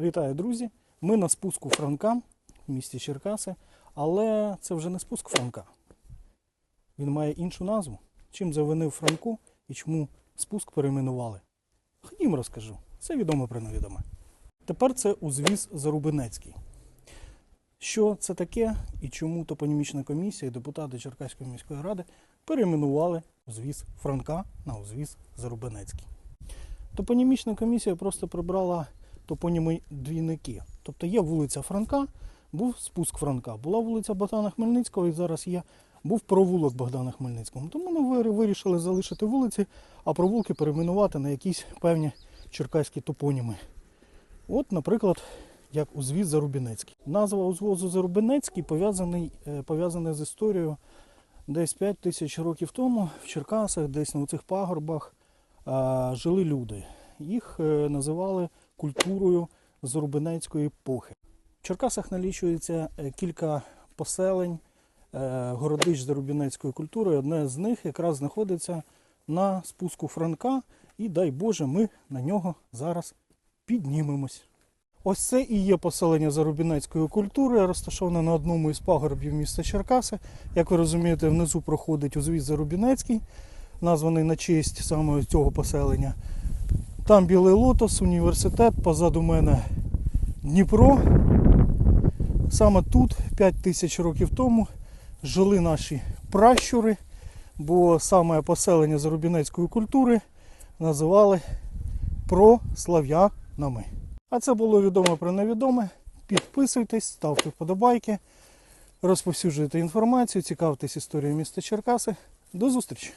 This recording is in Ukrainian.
Вітаю, друзі! Ми на спуску Франка в місті Черкаси, але це вже не спуск Франка. Він має іншу назву. Чим завинив Франку і чому спуск перейменували? Ходім розкажу. Це відоме про невідоме. Тепер це узвіз Зарубинецький. Що це таке і чому топонімічна комісія і депутати Черкаської міської ради перейменували узвіз Франка на узвіз Зарубинецький? Топонімічна комісія просто прибрала топоніми двійники. Тобто є вулиця Франка, був спуск Франка, була вулиця Богдана Хмельницького і зараз є, був провулок Богдана Хмельницького. Тому ми вирішили залишити вулиці, а провулки перейменувати на якісь певні черкаські топоніми. От, наприклад, як узвіз Зарубінецький. Назва узвозу Зарубінецький е, пов'язана з історією десь 5 тисяч років тому в Черкасах, десь на цих пагорбах жили люди. Їх е, називали культурою Зарубинецької епохи. В Черкасах налічується е, кілька поселень, е, городищ Зарубінецької культури. Одне з них якраз знаходиться на спуску Франка, і дай Боже, ми на нього зараз піднімемось. Ось це і є поселення Зарубінецької культури, розташоване на одному із пагорбів міста Черкаси. Як ви розумієте, внизу проходить узвіз Зарубінецький, названий на честь саме цього поселення. Там білий лотос, університет, позаду мене Дніпро. Саме тут, 5 тисяч років тому, жили наші пращури, бо саме поселення Зарубінецької культури називали прослав'янами. А це було відомо про невідоме. Підписуйтесь, ставте вподобайки, розповсюджуйте інформацію, цікавтесь історією міста Черкаси. До зустрічі!